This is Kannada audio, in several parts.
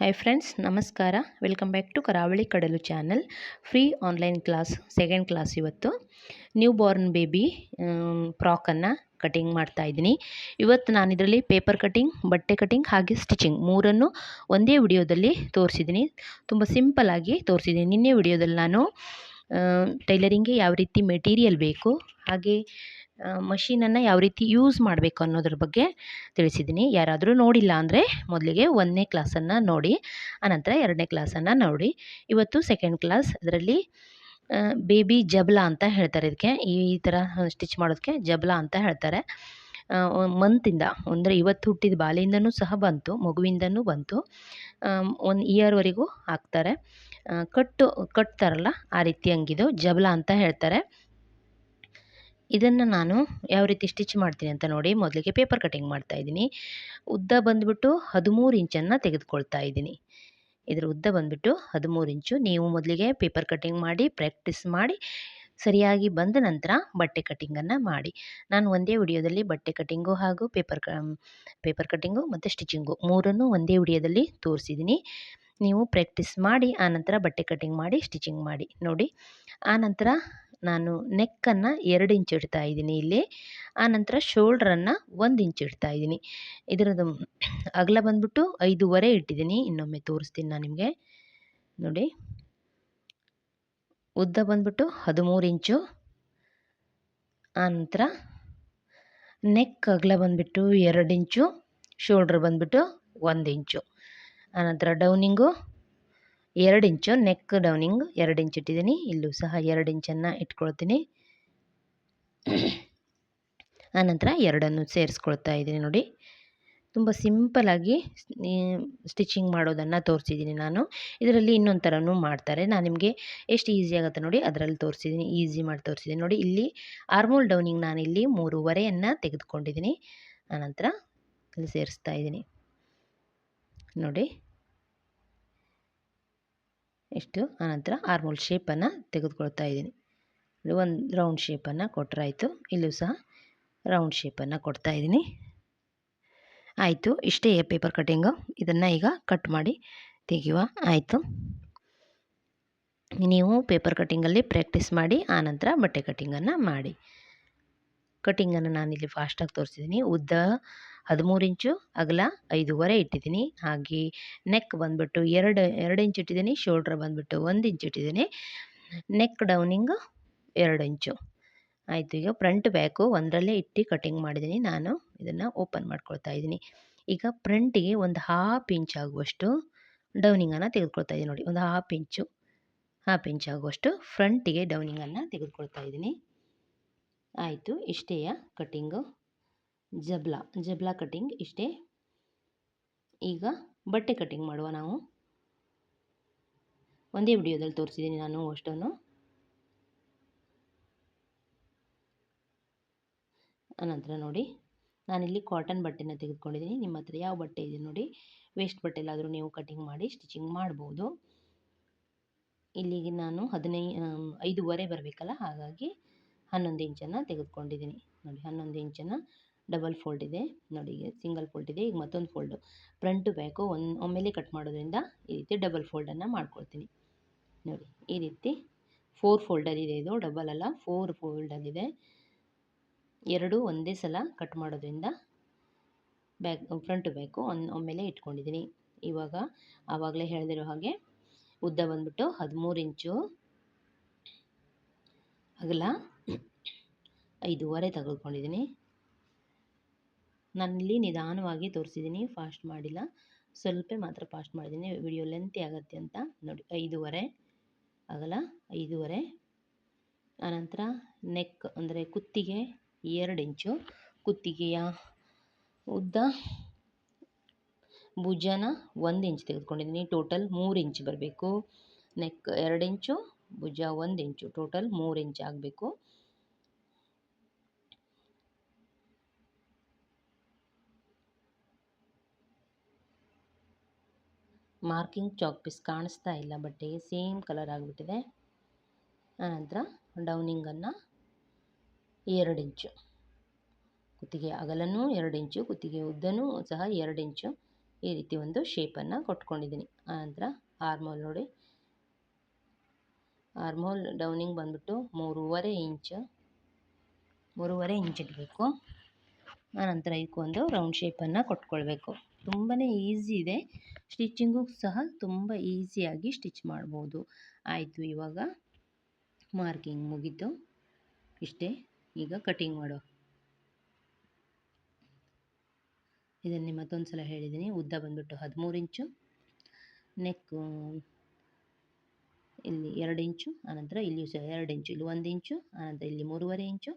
ಹಾಯ್ ಫ್ರೆಂಡ್ಸ್ ನಮಸ್ಕಾರ. Welcome back to Karavali Kadalu channel free online class second class ಇವತ್ತು. ನ್ಯೂ ಬಾರ್ನ್ ಬೇಬಿ ಫ್ರಾಕನ್ನು ಕಟಿಂಗ್ ಮಾಡ್ತಾ ಇದ್ದೀನಿ. ಇವತ್ತು ನಾನು ಇದರಲ್ಲಿ ಪೇಪರ್ ಕಟಿಂಗ್ ಬಟ್ಟೆ ಕಟಿಂಗ್ ಹಾಗೆ ಸ್ಟಿಚಿಂಗ್ ಮೂರನ್ನು ಒಂದೇ ವಿಡಿಯೋದಲ್ಲಿ ತೋರಿಸಿದ್ದೀನಿ. ತುಂಬ ಸಿಂಪಲ್ಲಾಗಿ ತೋರಿಸಿದ್ದೀನಿ. ನಿನ್ನೆ ವಿಡಿಯೋದಲ್ಲಿ ನಾನು ಟೈಲರಿಂಗ್ಗೆ ಯಾವ ರೀತಿ ಮೆಟೀರಿಯಲ್ ಬೇಕು, ಹಾಗೆ ಮಷೀನನ್ನು ಯಾವ ರೀತಿ ಯೂಸ್ ಮಾಡಬೇಕು ಅನ್ನೋದ್ರ ಬಗ್ಗೆ ತಿಳಿಸಿದ್ದೀನಿ. ಯಾರಾದರೂ ನೋಡಿಲ್ಲ ಅಂದರೆ ಮೊದಲಿಗೆ ಒಂದನೇ ಕ್ಲಾಸನ್ನು ನೋಡಿ, ಆನಂತರ ಎರಡನೇ ಕ್ಲಾಸನ್ನು ನೋಡಿ. ಇವತ್ತು ಸೆಕೆಂಡ್ ಕ್ಲಾಸ್ ಅದರಲ್ಲಿ ಬೇಬಿ ಜಬ್ಲಾ ಅಂತ ಹೇಳ್ತಾರೆ ಇದಕ್ಕೆ ಈ ಥರ ಸ್ಟಿಚ್ ಮಾಡೋದಕ್ಕೆ ಜಬ್ಲಾ ಅಂತ ಹೇಳ್ತಾರೆ. ಮಂತಿಂದ ಅಂದರೆ ಇವತ್ತು ಹುಟ್ಟಿದ ಬಾಲಿಂದನೂ ಸಹ ಬಂತು, ಮಗುವಿಂದನೂ ಬಂತು. ಒಂದು ಇಯರ್ವರೆಗೂ ಹಾಕ್ತಾರೆ. ಕಟ್ಟು, ಕಟ್ತಾರಲ್ಲ ಆ ರೀತಿ ಹಂಗಿದು ಜಬ್ಲಾ ಅಂತ ಹೇಳ್ತಾರೆ. ಇದನ್ನು ನಾನು ಯಾವ ರೀತಿ ಸ್ಟಿಚ್ ಮಾಡ್ತೀನಿ ಅಂತ ನೋಡಿ ಮೊದಲಿಗೆ ಪೇಪರ್ ಕಟಿಂಗ್ ಮಾಡ್ತಾ ಇದ್ದೀನಿ. ಉದ್ದ ಬಂದುಬಿಟ್ಟು ಹದಿಮೂರು ಇಂಚನ್ನು ತೆಗೆದುಕೊಳ್ತಾ ಇದ್ದೀನಿ. ಇದರ ಉದ್ದ ಬಂದುಬಿಟ್ಟು ಹದಿಮೂರು ಇಂಚು ನೀವು ಮೊದಲಿಗೆ ಪೇಪರ್ ಕಟಿಂಗ್ ಮಾಡಿ, ಪ್ರಾಕ್ಟೀಸ್ ಮಾಡಿ, ಸರಿಯಾಗಿ ಬಂದ ನಂತರ ಬಟ್ಟೆ ಕಟಿಂಗನ್ನು ಮಾಡಿ. ನಾನು ಒಂದೇ ವಿಡಿಯೋದಲ್ಲಿ ಬಟ್ಟೆ ಕಟಿಂಗು ಹಾಗೂ ಪೇಪರ್ ಕ, ಪೇಪರ್ ಕಟಿಂಗು ಮತ್ತು ಸ್ಟಿಚಿಂಗು ಮೂರನ್ನು ಒಂದೇ ವಿಡಿಯೋದಲ್ಲಿ ತೋರಿಸಿದ್ದೀನಿ. ನೀವು ಪ್ರಾಕ್ಟೀಸ್ ಮಾಡಿ ಆನಂತರ ಬಟ್ಟೆ ಕಟಿಂಗ್ ಮಾಡಿ, ಸ್ಟಿಚಿಂಗ್ ಮಾಡಿ. ನೋಡಿ ಆನಂತರ ನಾನು ನೆಕ್ಕನ್ನು ಎರಡು ಇಂಚು ಇಡ್ತಾ ಇದ್ದೀನಿ ಇಲ್ಲಿ. ಆನಂತರ ಶೋಲ್ಡ್ರನ್ನು ಒಂದು ಇಂಚು ಇಡ್ತಾ ಇದ್ದೀನಿ. ಇದರದ್ದು ಅಗಲ ಬಂದ್ಬಿಟ್ಟು ಐದೂವರೆ ಇಟ್ಟಿದ್ದೀನಿ. ಇನ್ನೊಮ್ಮೆ ತೋರಿಸ್ತೀನಿ ನಾನು ನಿಮಗೆ. ನೋಡಿ. ಉದ್ದ ಬಂದ್ಬಿಟ್ಟು ಹದಿಮೂರು ಇಂಚು. ಆನಂತರ ನೆಕ್ ಅಗಲ ಬಂದುಬಿಟ್ಟು ಎರಡು ಇಂಚು. ಶೋಲ್ಡ್ರ್ ಬಂದುಬಿಟ್ಟು ಒಂದು ಇಂಚು. ಆನಂತರ ಡೌನಿಂಗು ಎರಡು ಇಂಚು ನೆಕ್ ಡೌನಿಂಗ್ ಎರಡು ಇಂಚ್ ಇಟ್ಟಿದ್ದೀನಿ. ಇಲ್ಲೂ ಸಹ ಎರಡು ಇಂಚನ್ನು ಇಟ್ಕೊಳ್ತೀನಿ. ಆನಂತರ ಎರಡನ್ನು ಸೇರಿಸ್ಕೊಳ್ತಾ ಇದ್ದೀನಿ ನೋಡಿ. ತುಂಬ ಸಿಂಪಲಾಗಿ ಸ್ಟಿಚಿಂಗ್ ಮಾಡೋದನ್ನು ತೋರಿಸಿದ್ದೀನಿ ನಾನು. ಇದರಲ್ಲಿ ಇನ್ನೊಂದು ಥರನೂ ಮಾಡ್ತಾರೆ. ನಾನು ನಿಮಗೆ ಎಷ್ಟು ಈಸಿ ಆಗುತ್ತೆ ನೋಡಿ ಅದರಲ್ಲಿ ತೋರಿಸಿದ್ದೀನಿ. ಈಸಿ ಮಾಡಿ ತೋರಿಸಿದ್ದೀನಿ ನೋಡಿ. ಇಲ್ಲಿ ಆರ್ಮೋಲ್ ಡೌನಿಂಗ್ ನಾನು ಇಲ್ಲಿ ಮೂರುವರೆಯನ್ನು ತೆಗೆದುಕೊಂಡಿದ್ದೀನಿ. ಆನಂತರ ಇಲ್ಲಿ ಸೇರಿಸ್ತಾ ಇದ್ದೀನಿ. ನೋಡಿ. ಇಷ್ಟು. ಆನಂತರ ಆರ್ಮೋಲ್ ಶೇಪನ್ನು ತೆಗೆದುಕೊಳ್ತಾ ಇದ್ದೀನಿ. ಒಂದು ರೌಂಡ್ ಶೇಪನ್ನು ಕೊಟ್ಟರಾಯಿತು ಇಲ್ಲೂ ಸಹ ರೌಂಡ್ ಶೇಪನ್ನು ಕೊಡ್ತಾ ಇದ್ದೀನಿ. ಆಯಿತು. ಇಷ್ಟೇ ಪೇಪರ್ ಕಟ್ಟಿಂಗು ಇದನ್ನು ಈಗ ಕಟ್ ಮಾಡಿ ತೆಗೆಯುವ ಆಯಿತು. ನೀವು ಪೇಪರ್ ಕಟ್ಟಿಂಗಲ್ಲಿ ಪ್ರಾಕ್ಟೀಸ್ ಮಾಡಿ ಆನಂತರ ಬಟ್ಟೆ ಕಟ್ಟಿಂಗನ್ನು ಮಾಡಿ. ಕಟ್ಟಿಂಗನ್ನು ನಾನಿಲ್ಲಿ ಫಾಸ್ಟಾಗಿ ತೋರಿಸಿದ್ದೀನಿ. ಉದ್ದ ಹದಿಮೂರು ಇಂಚು, ಅಗಲ ಐದೂವರೆ ಇಟ್ಟಿದ್ದೀನಿ. ಹಾಗೆ ನೆಕ್ ಬಂದುಬಿಟ್ಟು ಎರಡು ಎರಡು ಇಂಚ್ ಇಟ್ಟಿದ್ದೀನಿ ಶೋಲ್ಡ್ರ್ ಬಂದುಬಿಟ್ಟು ಒಂದು ಇಂಚ್ ಇಟ್ಟಿದ್ದೀನಿ. ನೆಕ್ ಡೌನಿಂಗು ಎರಡು ಇಂಚು. ಆಯಿತು, ಈಗ ಫ್ರಂಟ್ ಬ್ಯಾಕು ಒಂದರಲ್ಲೇ ಇಟ್ಟು ಕಟಿಂಗ್ ಮಾಡಿದ್ದೀನಿ. ನಾನು ಇದನ್ನು ಓಪನ್ ಮಾಡ್ಕೊಳ್ತಾ ಇದ್ದೀನಿ. ಈಗ ಫ್ರಂಟಿಗೆ ಒಂದು ಹಾಫ್ ಇಂಚ್ ಆಗುವಷ್ಟು ಡೌನಿಂಗನ್ನು ತೆಗೆದುಕೊಳ್ತಾ ಇದ್ದೀನಿ ನೋಡಿ. ಒಂದು ಹಾಫ್ ಇಂಚು ಹಾಫ್ ಇಂಚ್ ಆಗುವಷ್ಟು ಫ್ರಂಟಿಗೆ ಡೌನಿಂಗನ್ನು ತೆಗೆದುಕೊಳ್ತಾ ಇದ್ದೀನಿ. ಆಯಿತು ಇಷ್ಟೇಯ ಕಟ್ಟಿಂಗು ಜಬ್ಲಾ ಜಬ್ಲಾ ಕಟ್ಟಿಂಗ್ ಇಷ್ಟೇ? ಈಗ ಬಟ್ಟೆ ಕಟ್ಟಿಂಗ್ ಮಾಡುವ ನಾವು. ಒಂದೇ ವಿಡಿಯೋದಲ್ಲಿ ತೋರಿಸಿದ್ದೀನಿ ನಾನು ಅಷ್ಟನ್ನು. ಅನಂತರ ನೋಡಿ. ನಾನಿಲ್ಲಿ ಕಾಟನ್ ಬಟ್ಟೆನ ತೆಗೆದುಕೊಂಡಿದ್ದೀನಿ. ನಿಮ್ಮ ಹತ್ರ ಯಾವ ಬಟ್ಟೆ ಇದೆ ನೋಡಿ. ವೇಸ್ಟ್ ಬಟ್ಟೆಲಾದರೂ ನೀವು ಕಟಿಂಗ್ ಮಾಡಿ ಸ್ಟಿಚಿಂಗ್ ಮಾಡ್ಬೋದು. ಇಲ್ಲಿಗೆ ನಾನು ಹದಿನೈ, ಐದೂವರೆ ಬರಬೇಕಲ್ಲ? ಹಾಗಾಗಿ ಹನ್ನೊಂದು ಇಂಚನ್ನು ತೆಗೆದುಕೊಂಡಿದ್ದೀನಿ. ನೋಡಿ, ಹನ್ನೊಂದು ಇಂಚನ್ನು ಡಬಲ್ ಫೋಲ್ಡ್ ಇದೆ. ನೋಡಿ, ಈಗ ಸಿಂಗಲ್ ಫೋಲ್ಡ್ ಇದೆ, ಈಗ ಮತ್ತೊಂದು ಫೋಲ್ಡು ಫ್ರಂಟು ಬ್ಯಾಕು ಒಂದು ಒಮ್ಮೆಲೆ ಕಟ್ ಮಾಡೋದ್ರಿಂದ ಈ ರೀತಿ ಡಬಲ್ ಫೋಲ್ಡನ್ನು ಮಾಡ್ಕೊಳ್ತೀನಿ. ನೋಡಿ, ಈ ರೀತಿ ಫೋರ್ ಫೋಲ್ಡಲ್ಲಿದೆ ಇದು ಡಬಲ್ ಅಲ್ಲ ಫೋರ್ ಫೋಲ್ಡಲ್ಲಿದೆ ಎರಡು ಒಂದೇ ಸಲ ಕಟ್ ಮಾಡೋದ್ರಿಂದ ಬ್ಯಾಕ್ ಫ್ರಂಟು ಬ್ಯಾಕು ಒಂದು ಒಮ್ಮೆಲೆ ಇಟ್ಕೊಂಡಿದ್ದೀನಿ. ಇವಾಗ ಆವಾಗಲೇ ಹೇಳಿದಿರೋ ಹಾಗೆ ಉದ್ದ ಬಂದ್ಬಿಟ್ಟು ಹದಿಮೂರು ಇಂಚು ಅಗಲ ಐದೂವರೆ ತೆಗೆದುಕೊಂಡಿದ್ದೀನಿ ನಾನಿಲ್ಲಿ ನಿಧಾನವಾಗಿ ತೋರಿಸಿದ್ದೀನಿ, ಫಾಸ್ಟ್ ಮಾಡಿಲ್ಲ. ಸ್ವಲ್ಪ ಮಾತ್ರ ಫಾಸ್ಟ್ ಮಾಡಿದ್ದೀನಿ. ವಿಡಿಯೋ ಲೆಂತಿ ಆಗುತ್ತೆ ಅಂತ ನೋಡಿ, ಐದೂವರೆ ಆಗಲ್ಲ, ಐದೂವರೆ. ಆನಂತರ ನೆಕ್ ಅಂದರೆ ಕುತ್ತಿಗೆ ಎರಡು ಇಂಚು, ಕುತ್ತಿಗೆಯ ಉದ್ದ ಭುಜನ ಒಂದು ಇಂಚ್ ತೆಗೆದುಕೊಂಡಿದ್ದೀನಿ. ಟೋಟಲ್ ಮೂರು ಇಂಚ್ ಬರಬೇಕು. ನೆಕ್ ಎರಡು ಇಂಚು, ಭುಜ ಒಂದು ಇಂಚು, ಟೋಟಲ್ ಮೂರು ಇಂಚ್ ಆಗಬೇಕು. ಮಾರ್ಕಿಂಗ್ ಚಾಕ್ ಪೀಸ್ ಕಾಣಿಸ್ತಾ ಇಲ್ಲ ಬಟ್ಟೆಗೆ ಸೇಮ್ ಕಲರ್ ಆಗಿಬಿಟ್ಟಿದೆ. ಆನಂತರ ಡೌನಿಂಗನ್ನು ಎರಡು ಇಂಚು. ಕುತ್ತಿಗೆ ಅಗಲನೂ ಎರಡು ಇಂಚು, ಕುತ್ತಿಗೆ ಉದ್ದನೂ ಸಹ ಎರಡು ಇಂಚು ಈ ರೀತಿ ಒಂದು ಶೇಪನ್ನು ಕೊಟ್ಕೊಂಡಿದ್ದೀನಿ. ಆನಂತರ ಆರ್ಮೋಲ್ ನೋಡಿ. ಆರ್ಮೋಲ್ ಡೌನಿಂಗ್ ಬಂದ್ಬಿಟ್ಟು ಮೂರುವರೆ ಇಂಚು, ಮೂರುವರೆ ಇಂಚ್ ಇಡಬೇಕು. ಆನಂತರ ಇದಕ್ಕೊಂದು ರೌಂಡ್ ಶೇಪನ್ನು ಕೊಟ್ಕೊಳ್ಬೇಕು. ತುಂಬಾ ಈಸಿ ಇದೆ. ಸ್ಟಿಚ್ಚಿಂಗು ಸಹ ತುಂಬ ಈಸಿಯಾಗಿ ಸ್ಟಿಚ್ ಮಾಡ್ಬೋದು. ಆಯಿತು, ಇವಾಗ ಮಾರ್ಕಿಂಗ್ ಮುಗೀತು. ಇಷ್ಟೇ, ಈಗ ಕಟಿಂಗ್ ಮಾಡೋ ಇದನ್ನೇ ಮತ್ತೊಂದು ಸಲ ಹೇಳಿದ್ದೀನಿ ಉದ್ದ ಬಂದುಬಿಟ್ಟು ಹದಿಮೂರು ಇಂಚು, ನೆಕ್ಕು ಇಲ್ಲಿ ಎರಡು ಇಂಚು, ಆನಂತರ ಇಲ್ಲಿಯೂ ಸಹ ಎರಡು ಇಂಚು, ಇಲ್ಲಿ ಒಂದು ಇಂಚು, ಆನಂತರ ಇಲ್ಲಿ ಮೂರುವರೆ ಇಂಚು,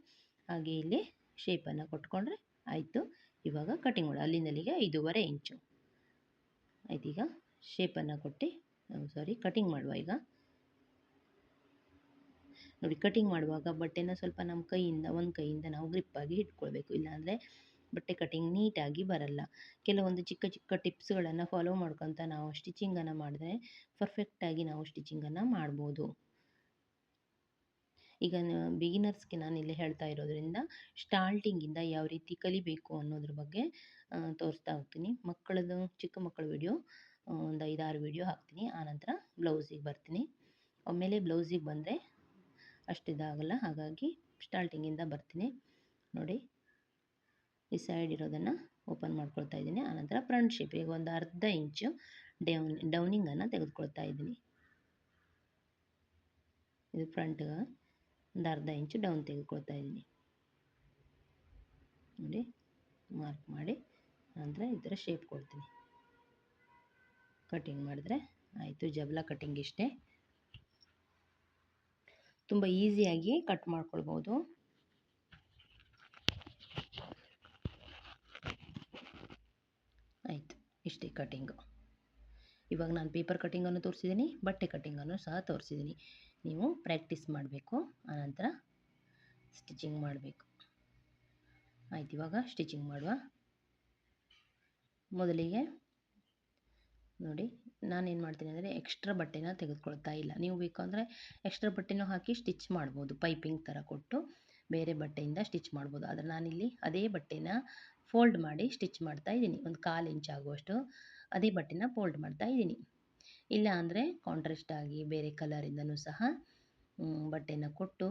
ಹಾಗೆ ಇಲ್ಲಿ ಶೇಪನ್ನು ಕೊಟ್ಕೊಂಡ್ರೆ ಆಯಿತು. ಇವಾಗ ಕಟಿಂಗ್ ಮಾಡಿ. ಅಲ್ಲಿಂದ ಅಲ್ಲಿಗೆ ಐದೂವರೆ ಇಂಚು ಆಯ್ತೀಗ ಶೇಪನ್ನು ಕೊಟ್ಟು ಸಾರಿ ಕಟಿಂಗ್ ಮಾಡುವ ಈಗ. ನೋಡಿ ಕಟಿಂಗ್ ಮಾಡುವಾಗ ಬಟ್ಟೆನ ಸ್ವಲ್ಪ ನಮ್ಮ ಕೈಯಿಂದ, ಒಂದು ಕೈಯಿಂದ ನಾವು ಗ್ರಿಪ್ಪಾಗಿ ಇಟ್ಕೊಳ್ಬೇಕು. ಇಲ್ಲಾಂದರೆ ಬಟ್ಟೆ ಕಟಿಂಗ್ ನೀಟಾಗಿ ಬರಲ್ಲ. ಕೆಲವೊಂದು ಚಿಕ್ಕ ಚಿಕ್ಕ ಟಿಪ್ಸ್ಗಳನ್ನು ಫಾಲೋ ಮಾಡ್ಕೊತ ನಾವು ಸ್ಟಿಚಿಂಗನ್ನು ಮಾಡಿದ್ರೆ ಪರ್ಫೆಕ್ಟಾಗಿ ನಾವು ಸ್ಟಿಚಿಂಗನ್ನು ಮಾಡ್ಬೋದು. ಈಗ ಬಿಗಿನರ್ಸ್ಗೆ ನಾನು ಇಲ್ಲಿ ಹೇಳ್ತಾ ಇರೋದ್ರಿಂದ ಸ್ಟಾರ್ಟಿಂಗಿಂದ ಯಾವ ರೀತಿ ಕಲಿಬೇಕು ಅನ್ನೋದ್ರ ಬಗ್ಗೆ ತೋರಿಸ್ತಾ ಹೋಗ್ತೀನಿ. ಮಕ್ಕಳದು, ಚಿಕ್ಕ ಮಕ್ಕಳ ವಿಡಿಯೋ ಒಂದು ಐದಾರು ವಿಡಿಯೋ ಹಾಕ್ತೀನಿ. ಆನಂತರ ಬ್ಲೌಸಿಗೆ ಬರ್ತೀನಿ. ಆಮೇಲೆ ಬ್ಲೌಸಿಗೆ ಬಂದರೆ ಅಷ್ಟು ಇದಾಗಲ್ಲ ಹಾಗಾಗಿ ಸ್ಟಾರ್ಟಿಂಗಿಂದ ಬರ್ತೀನಿ. ನೋಡಿ, ಈ ಸೈಡ್ ಇರೋದನ್ನು ಓಪನ್ ಮಾಡ್ಕೊಳ್ತಾ ಇದ್ದೀನಿ. ಆನಂತರ ಫ್ರಂಟ್ ಈಗ ಒಂದು ಅರ್ಧ ಇಂಚು ಡೌನ್ ಡೌನಿಂಗನ್ನು ತೆಗೆದುಕೊಳ್ತಾ ಇದ್ದೀನಿ. ಇದು ಫ್ರಂಟ್ ಒಂದು ಅರ್ಧ ಇಂಚು ಡೌನ್ ತೆಗೆದುಕೊಳ್ತಾ ಇದ್ದೀನಿ. ನೋಡಿ ಮಾರ್ಕ್ ಮಾಡಿ ಅಂದರೆ ಈ ಥರ ಶೇಪ್ ಕೊಡ್ತೀನಿ. ಕಟಿಂಗ್ ಮಾಡಿದ್ರೆ ಆಯಿತು ಜಬಲ ಕಟಿಂಗ್ ಇಷ್ಟೇ. ತುಂಬ ಈಸಿಯಾಗಿ ಕಟ್ ಮಾಡ್ಕೊಳ್ಬೋದು. ಆಯಿತು, ಇಷ್ಟೇ ಕಟಿಂಗು ಇವಾಗ ನಾನು ಪೇಪರ್ ಕಟಿಂಗನ್ನು ತೋರಿಸಿದ್ದೀನಿ, ಬಟ್ಟೆ ಕಟಿಂಗನ್ನು ಸಹ ತೋರಿಸಿದ್ದೀನಿ. ನೀವು ಪ್ರಾಕ್ಟೀಸ್ ಮಾಡಬೇಕು. ಆನಂತರ ಸ್ಟಿಚಿಂಗ್ ಮಾಡಬೇಕು. ಆಯ್ತು, ಇವಾಗ ಸ್ಟಿಚಿಂಗ್ ಮಾಡುವ. ಮೊದಲಿಗೆ ನೋಡಿ, ನಾನೇನು ಮಾಡ್ತೀನಿ ಅಂದರೆ ಎಕ್ಸ್ಟ್ರಾ ಬಟ್ಟೆನ ತೆಗೆದುಕೊಳ್ತಾ ಇಲ್ಲ. ನೀವು ಬೇಕು ಅಂದರೆ ಎಕ್ಸ್ಟ್ರಾ ಬಟ್ಟೆನೂ ಹಾಕಿ ಸ್ಟಿಚ್ ಮಾಡ್ಬೋದು. ಪೈಪಿಂಗ್ ಥರ ಕೊಟ್ಟು ಬೇರೆ ಬಟ್ಟೆಯಿಂದ ಸ್ಟಿಚ್ ಮಾಡ್ಬೋದು. ಆದರೆ ನಾನಿಲ್ಲಿ ಅದೇ ಬಟ್ಟೆನ ಫೋಲ್ಡ್ ಮಾಡಿ ಸ್ಟಿಚ್ ಮಾಡ್ತಾ ಇದ್ದೀನಿ. ಒಂದು ಕಾಲು ಇಂಚ್ ಆಗುವಷ್ಟು ಅದೇ ಬಟ್ಟೆನ ಫೋಲ್ಡ್ ಮಾಡ್ತಾ ಇದ್ದೀನಿ. ಇಲ್ಲ ಅಂದರೆ ಕಾಂಟ್ರಾಸ್ಟ್ ಆಗಿ ಬೇರೆ ಕಲರಿಂದನೂ ಸಹ ಬಟ್ಟೆನ ಕೊಟ್ಟು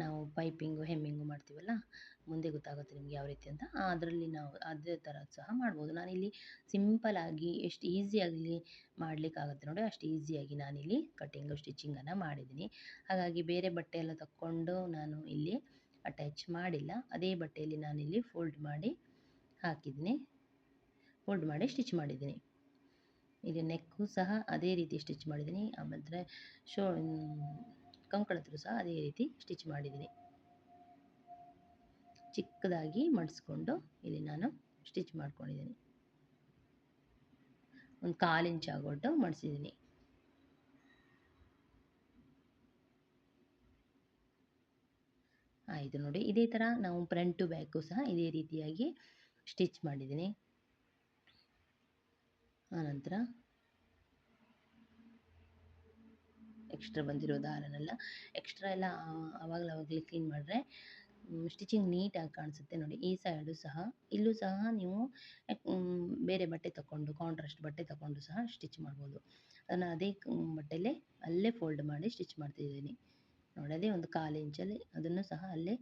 ನಾವು ಪೈಪಿಂಗು ಹೆಮ್ಮಿಂಗು ಮಾಡ್ತೀವಲ್ಲ, ಮುಂದೆ ಗೊತ್ತಾಗುತ್ತೆ ನಿಮಗೆ ಯಾವ ರೀತಿ ಅಂತ. ಅದರಲ್ಲಿ ನಾವು ಅದೇ ಥರ ಸಹ ಮಾಡ್ಬೋದು. ನಾನಿಲ್ಲಿ ಸಿಂಪಲಾಗಿ ಎಷ್ಟು ಈಸಿಯಾಗಿ ಮಾಡಲಿಕ್ಕಾಗುತ್ತೆ ನೋಡಿ, ಅಷ್ಟು ಈಸಿಯಾಗಿ ನಾನಿಲ್ಲಿ ಕಟ್ಟಿಂಗು ಸ್ಟಿಚಿಂಗನ್ನು ಮಾಡಿದ್ದೀನಿ. ಹಾಗಾಗಿ ಬೇರೆ ಬಟ್ಟೆ ಎಲ್ಲ ತಕ್ಕೊಂಡು ನಾನು ಇಲ್ಲಿ ಅಟ್ಯಾಚ್ ಮಾಡಿಲ್ಲ. ಅದೇ ಬಟ್ಟೆಯಲ್ಲಿ ನಾನಿಲ್ಲಿ ಫೋಲ್ಡ್ ಮಾಡಿ ಹಾಕಿದ್ದೀನಿ. ಫೋಲ್ಡ್ ಮಾಡಿ ಸ್ಟಿಚ್ ಮಾಡಿದ್ದೀನಿ. ಇಲ್ಲಿ ನೆಕ್ಕು ಸಹ ಅದೇ ರೀತಿ ಸ್ಟಿಚ್ ಮಾಡಿದ್ದೀನಿ. ಆಮೇಲೆ ಶೋ ಕಂಕಳದ್ರು ಸಹ ಅದೇ ರೀತಿ ಸ್ಟಿಚ್ ಮಾಡಿದ್ದೀನಿ. ಚಿಕ್ಕದಾಗಿ ಮಡಿಸ್ಕೊಂಡು ಇಲ್ಲಿ ನಾನು ಸ್ಟಿಚ್ ಮಾಡ್ಕೊಂಡಿದ್ದೀನಿ. ಒಂದು ಕಾಲು ಇಂಚ್ ಆಗೋಟ್ಟು ಮಡಿಸಿದ್ದೀನಿ. ಆಯಿತು ನೋಡಿ, ಇದೇ ಥರ ನಾವು ಫ್ರಂಟ್ ಟು ಬ್ಯಾಕು ಸಹ ಇದೇ ರೀತಿಯಾಗಿ ಸ್ಟಿಚ್ ಮಾಡಿದ್ದೀನಿ. ಆನಂತರ ಎಕ್ಸ್ಟ್ರಾ ಬಂದಿರೋ ದಾರನೆಲ್ಲ ಎಕ್ಸ್ಟ್ರಾ ಎಲ್ಲ ಆವಾಗಲಾವಾಗಲೇ ಕ್ಲೀನ್ ಮಾಡಿದ್ರೆ ಸ್ಟಿಚಿಂಗ್ ನೀಟಾಗಿ ಕಾಣಿಸುತ್ತೆ ನೋಡಿ. ಈ ಸೈಡು ಸಹ, ಇಲ್ಲೂ ಸಹ ನೀವು ಬೇರೆ ಬಟ್ಟೆ ತಗೊಂಡು ಕಾಂಟ್ರಾಸ್ಟ್ ಬಟ್ಟೆ ತಗೊಂಡು ಸಹ ಸ್ಟಿಚ್ ಮಾಡ್ಬೋದು. ಅದನ್ನು ಅದೇ ಬಟ್ಟೆಯಲ್ಲೇ ಅಲ್ಲೇ ಫೋಲ್ಡ್ ಮಾಡಿ ಸ್ಟಿಚ್ ಮಾಡ್ತಿದ್ದೀನಿ. ನೋಡಿ, ಅದೇ ಒಂದು ಕಾಲು ಇಂಚಲ್ಲಿ ಅದನ್ನು ಸಹ ಅಲ್ಲೇ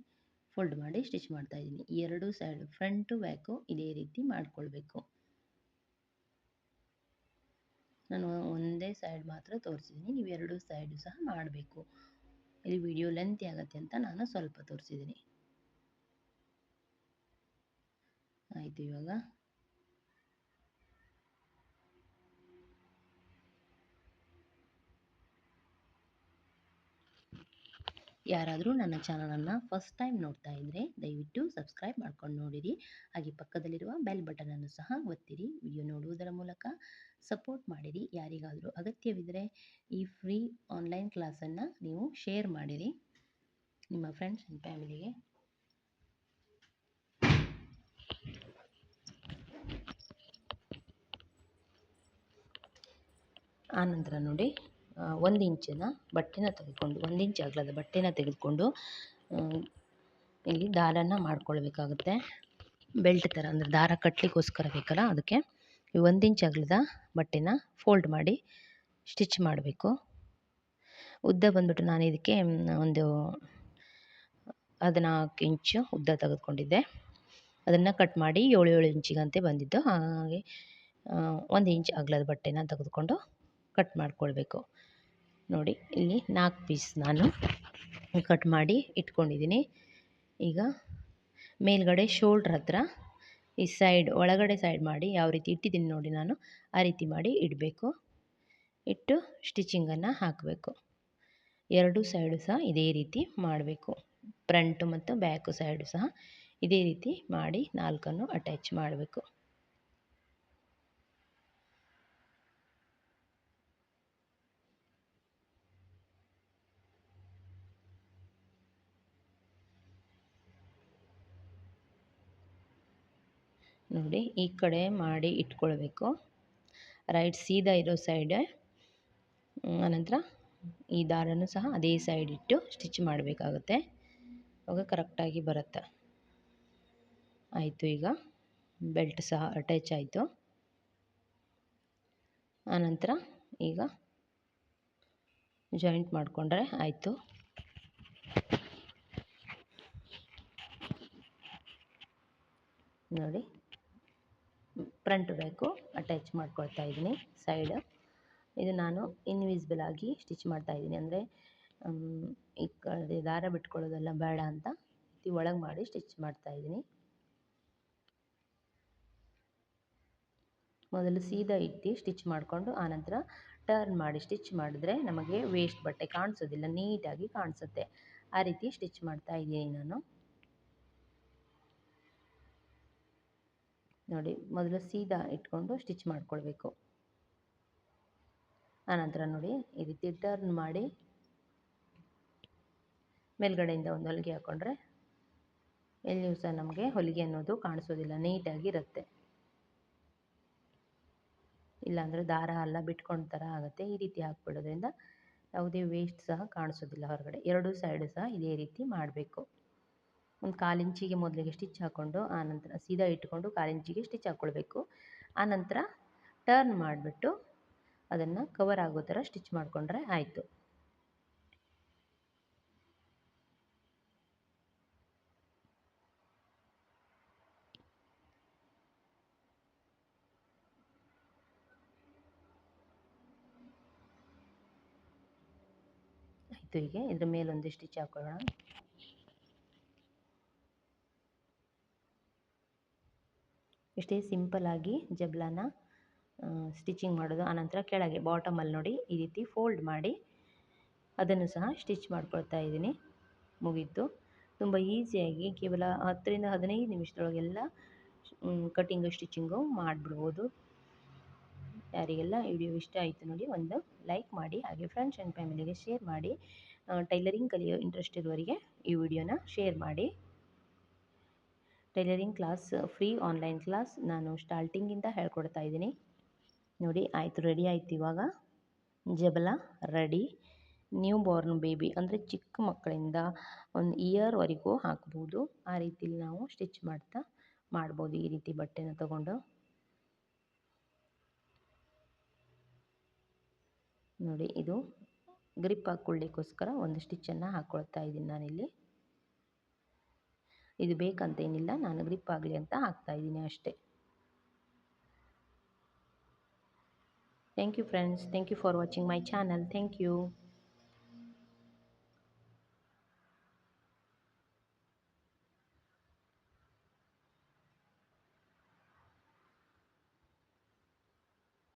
ಫೋಲ್ಡ್ ಮಾಡಿ ಸ್ಟಿಚ್ ಮಾಡ್ತಾಯಿದ್ದೀನಿ ಎರಡು ಸೈಡು ಫ್ರಂಟು ಬ್ಯಾಕು ಇದೇ ರೀತಿ ಮಾಡಿಕೊಳ್ಬೇಕು. ನಾನು ಒಂದೇ ಸೈಡ್ ಮಾತ್ರ ತೋರಿಸಿದ್ದೀನಿ. ನೀವು ಎರಡು ಸೈಡು ಸಹ ಮಾಡಬೇಕು. ಇಲ್ಲಿ ವಿಡಿಯೋ ಲೆಂತಿ ಆಗುತ್ತೆ ಅಂತ ನಾನು ಸ್ವಲ್ಪ ತೋರಿಸಿದ್ದೀನಿ. ಆಯಿತು ಇವಾಗ. ಯಾರಾದರೂ ನನ್ನ ಚಾನಲನ್ನು ಫಸ್ಟ್ ಟೈಮ್ ನೋಡ್ತಾ ಇದ್ದರೆ ದಯವಿಟ್ಟು ಸಬ್ಸ್ಕ್ರೈಬ್ ಮಾಡ್ಕೊಂಡು ನೋಡಿರಿ. ಹಾಗೆ ಪಕ್ಕದಲ್ಲಿರುವ ಬೆಲ್ ಬಟನನ್ನು ಸಹ ಒತ್ತಿರಿ. ವಿಡಿಯೋ ನೋಡುವುದರ ಮೂಲಕ ಸಪೋರ್ಟ್ ಮಾಡಿರಿ. ಯಾರಿಗಾದರೂ ಅಗತ್ಯವಿದ್ದರೆ ಈ ಫ್ರೀ ಆನ್ಲೈನ್ ಕ್ಲಾಸನ್ನು ನೀವು ಶೇರ್ ಮಾಡಿರಿ. ನಿಮ್ಮ ಫ್ರೆಂಡ್ಸ್ ಆ್ಯಂಡ್ ಫ್ಯಾಮಿಲಿಗೆ. ಆನಂತರ ನೋಡಿ. ಒಂದು ಇಂಚಿನ ಬಟ್ಟೆನ ತೆಗೆದುಕೊಂಡು, ಒಂದು ಇಂಚು ಅಗಲದ ಬಟ್ಟೆನ ತೆಗೆದುಕೊಂಡು ಇಲ್ಲಿ ದಾರನ ಮಾಡ್ಕೊಳ್ಬೇಕಾಗುತ್ತೆ. ಬೆಲ್ಟ್ ಥರ ಅಂದರೆ ದಾರ ಕಟ್ಟಲಿಕ್ಕೋಸ್ಕರ ಬೇಕಲ್ಲ, ಅದಕ್ಕೆ ಈ ಒಂದು ಇಂಚು ಅಗಲದ ಬಟ್ಟೆನ ಫೋಲ್ಡ್ ಮಾಡಿ ಸ್ಟಿಚ್ ಮಾಡಬೇಕು. ಉದ್ದ ಬಂದ್ಬಿಟ್ಟು ನಾನು ಇದಕ್ಕೆ ಒಂದು ಹದಿನಾಲ್ಕು ಇಂಚು ಉದ್ದ ತೆಗೆದುಕೊಂಡಿದ್ದೆ. ಅದನ್ನು ಕಟ್ ಮಾಡಿ ಏಳು ಏಳು ಇಂಚಿಗಂತೆ ಬಂದಿದ್ದು. ಹಾಗೆ ಒಂದು ಇಂಚು ಅಗಲದ ಬಟ್ಟೆನ ತೆಗೆದುಕೊಂಡು ಕಟ್ ಮಾಡಿಕೊಳ್ಬೇಕು. ನೋಡಿ, ಇಲ್ಲಿ ನಾಲ್ಕು ಪೀಸ್ ನಾನು ಕಟ್ ಮಾಡಿ ಇಟ್ಕೊಂಡಿದ್ದೀನಿ. ಈಗ ಮೇಲ್ಗಡೆ ಶೋಲ್ಡ್ರ್ ಹತ್ರ ಈ ಸೈಡ್ ಒಳಗಡೆ ಸೈಡ್ ಮಾಡಿ ಯಾವ ರೀತಿ ಇಟ್ಟಿದ್ದೀನಿ ನೋಡಿ ನಾನು, ಆ ರೀತಿ ಮಾಡಿ ಇಡಬೇಕು. ಇಟ್ಟು ಸ್ಟಿಚಿಂಗನ್ನು ಹಾಕಬೇಕು. ಎರಡು ಸೈಡು ಸಹ ಇದೇ ರೀತಿ ಮಾಡಬೇಕು. ಫ್ರಂಟು ಮತ್ತು ಬ್ಯಾಕು ಸೈಡು ಸಹ ಇದೇ ರೀತಿ ಮಾಡಿ ನಾಲ್ಕನ್ನು ಅಟ್ಯಾಚ್ ಮಾಡಬೇಕು. ನೋಡಿ ಈ ಕಡೆ ಮಾಡಿ ಇಟ್ಕೊಳ್ಬೇಕು. ರೈಟ್ ಸೀದಾ ಇರೋ ಸೈಡ್ ಆನಂತರ ಈ ದಾರನೂ ಸಹ ಅದೇ ಸೈಡ್ ಇಟ್ಟು ಸ್ಟಿಚ್ ಮಾಡಬೇಕಾಗುತ್ತೆ. ಅವಾಗ ಕರೆಕ್ಟಾಗಿ ಬರುತ್ತೆ. ಆಯಿತು ಈಗ ಬೆಲ್ಟ್ ಸಹ ಅಟ್ಯಾಚ್ ಆಯಿತು. ಆನಂತರ ಈಗ ಜಾಯಿಂಟ್ ಮಾಡಿಕೊಂಡ್ರೆ ಆಯಿತು. ನೋಡಿ ಫ್ರಂಟ್ ಬ್ಯಾಕು ಅಟ್ಯಾಚ್ ಮಾಡ್ಕೊಳ್ತಾ ಇದ್ದೀನಿ, ಸೈಡ್. ಇದು ನಾನು ಇನ್ವಿಸಿಬಲ್ ಆಗಿ ಸ್ಟಿಚ್ ಮಾಡ್ತಾ ಇದ್ದೀನಿ. ಅಂದರೆ ಈ ಕಡೆ ದಾರ ಬಿಟ್ಕೊಳ್ಳೋದೆಲ್ಲ ಬೇಡ ಅಂತ ಈ ಒಳಗೆ ಮಾಡಿ ಸ್ಟಿಚ್ ಮಾಡ್ತಾ ಇದ್ದೀನಿ. ಮೊದಲು ಸೀದಾ ಇಟ್ಟು ಸ್ಟಿಚ್ ಮಾಡಿಕೊಂಡು ಆನಂತರ ಟರ್ನ್ ಮಾಡಿ ಸ್ಟಿಚ್ ಮಾಡಿದ್ರೆ ನಮಗೆ ವೇಸ್ಟ್ ಬಟ್ಟೆ ಕಾಣಿಸೋದಿಲ್ಲ, ನೀಟಾಗಿ ಕಾಣಿಸುತ್ತೆ. ಆ ರೀತಿ ಸ್ಟಿಚ್ ಮಾಡ್ತಾ ಇದ್ದೀನಿ ನಾನು. ನೋಡಿ, ಮೊದಲು ಸೀದಾ ಇಟ್ಕೊಂಡು ಸ್ಟಿಚ್ ಮಾಡ್ಕೊಳ್ಬೇಕು. ಆನಂತರ ನೋಡಿ, ಈ ರೀತಿ ಟರ್ನ್ ಮಾಡಿ, ಮೇಲ್ಗಡೆಯಿಂದ ಒಂದು ಹೊಲಿಗೆ ಹಾಕ್ಕೊಂಡ್ರೆ ಎಲ್ಲಿಯೂ ಸಹ ನಮಗೆ ಹೊಲಿಗೆ ಅನ್ನೋದು ಕಾಣಿಸೋದಿಲ್ಲ ನೀಟಾಗಿರುತ್ತೆ ಇಲ್ಲಾಂದರೆ ದಾರ ಎಲ್ಲ ಬಿಟ್ಕೊಂಡು ಥರ ಆಗುತ್ತೆ, ಈ ರೀತಿ ಹಾಕ್ಬಿಡೋದ್ರಿಂದ ಯಾವುದೇ ವೇಸ್ಟ್ ಸಹ ಕಾಣಿಸೋದಿಲ್ಲ ಹೊರಗಡೆ. ಎರಡೂ ಸೈಡು ಸಹ ಇದೇ ರೀತಿ ಮಾಡಬೇಕು. ಒಂದು ಕಾಲಿಂಚಿಗೆ ಮೊದಲಿಗೆ ಸ್ಟಿಚ್ ಹಾಕ್ಕೊಂಡು ಆನಂತರ ಸೀದಾ ಇಟ್ಕೊಂಡು ಕಾಲಿಂಚಿಗೆ ಸ್ಟಿಚ್ ಹಾಕ್ಕೊಳ್ಬೇಕು ಆನಂತರ ಟರ್ನ್ ಮಾಡಿಬಿಟ್ಟು ಅದನ್ನು ಕವರ್ ಆಗೋ ಥರ ಸ್ಟಿಚ್ ಮಾಡಿಕೊಂಡ್ರೆ ಆಯಿತು. ಆಯಿತು ಹೀಗೆ, ಇದ್ರ ಮೇಲೊಂದು ಸ್ಟಿಚ್ ಹಾಕೊಳ್ಳೋಣ. ಇಷ್ಟೇ ಸಿಂಪಲ್ಲಾಗಿ ಜಬ್ಲಾನ ಸ್ಟಿಚಿಂಗ್ ಮಾಡೋದು ಆನಂತರ ಕೆಳಗೆ ಬಾಟಮಲ್ಲಿ ನೋಡಿ ಈ ರೀತಿ ಫೋಲ್ಡ್ ಮಾಡಿ ಅದನ್ನು ಸಹ ಸ್ಟಿಚ್ ಮಾಡ್ಕೊಳ್ತಾ ಇದ್ದೀನಿ. ಮುಗೀತು. ತುಂಬ ಈಸಿಯಾಗಿ ಕೇವಲ ಹತ್ತರಿಂದ ಹದಿನೈದು ನಿಮಿಷದೊಳಗೆಲ್ಲ ಕಟಿಂಗು, ಸ್ಟಿಚಿಂಗು ಮಾಡಿಬಿಡ್ಬೋದು. ಯಾರಿಗೆಲ್ಲ ವಿಡಿಯೋ ಇಷ್ಟ ಆಯಿತು ನೋಡಿ ಒಂದು ಲೈಕ್ ಮಾಡಿ, ಹಾಗೆ ಫ್ರೆಂಡ್ಸ್ ಆ್ಯಂಡ್ ಫ್ಯಾಮಿಲಿಗೆ ಶೇರ್ ಮಾಡಿ ಟೈಲರಿಂಗ್ ಕಲಿಯೋ ಇಂಟ್ರೆಸ್ಟ್ ಇರುವವರಿಗೆ ಈ ವಿಡಿಯೋನ ಶೇರ್ ಮಾಡಿ. Tailoring class, free online class ನಾನು ಸ್ಟಾರ್ಟಿಂಗಿಂದ ಹೇಳ್ಕೊಡ್ತಾ ಇದ್ದೀನಿ. ನೋಡಿ, ಆಯಿತು ರೆಡಿ ಆಯ್ತು ಇವಾಗ. ಜಬಲ ರೆಡಿ ನ್ಯೂ ಬಾರ್ನ್ ಬೇಬಿ ಅಂದರೆ ಚಿಕ್ಕ ಮಕ್ಕಳಿಂದ ಒಂದು ಇಯರ್ವರೆಗೂ ಹಾಕ್ಬೋದು. ಆ ರೀತಿಲಿ ನಾವು ಸ್ಟಿಚ್ ಮಾಡ್ತಾ ಮಾಡ್ಬೋದು ಈ ರೀತಿ ಬಟ್ಟೆನ ತಗೊಂಡು. ನೋಡಿ, ಇದು ಗ್ರಿಪ್ ಹಾಕ್ಕೊಳ್ಳಿಕ್ಕೋಸ್ಕರ ಒಂದು ಸ್ಟಿಚ್ಚನ್ನು ಹಾಕ್ಕೊಳ್ತಾ ಇದ್ದೀನಿ ನಾನಿಲ್ಲಿ. ಇದು ಬೇಕಂತೇನಿಲ್ಲ, ನಾನು ಗ್ರಿಪ್ ಆಗಲಿ ಅಂತ ಹಾಕ್ತಾ ಇದ್ದೀನಿ ಅಷ್ಟೇ. Thank you friends thank you for watching my channel thank you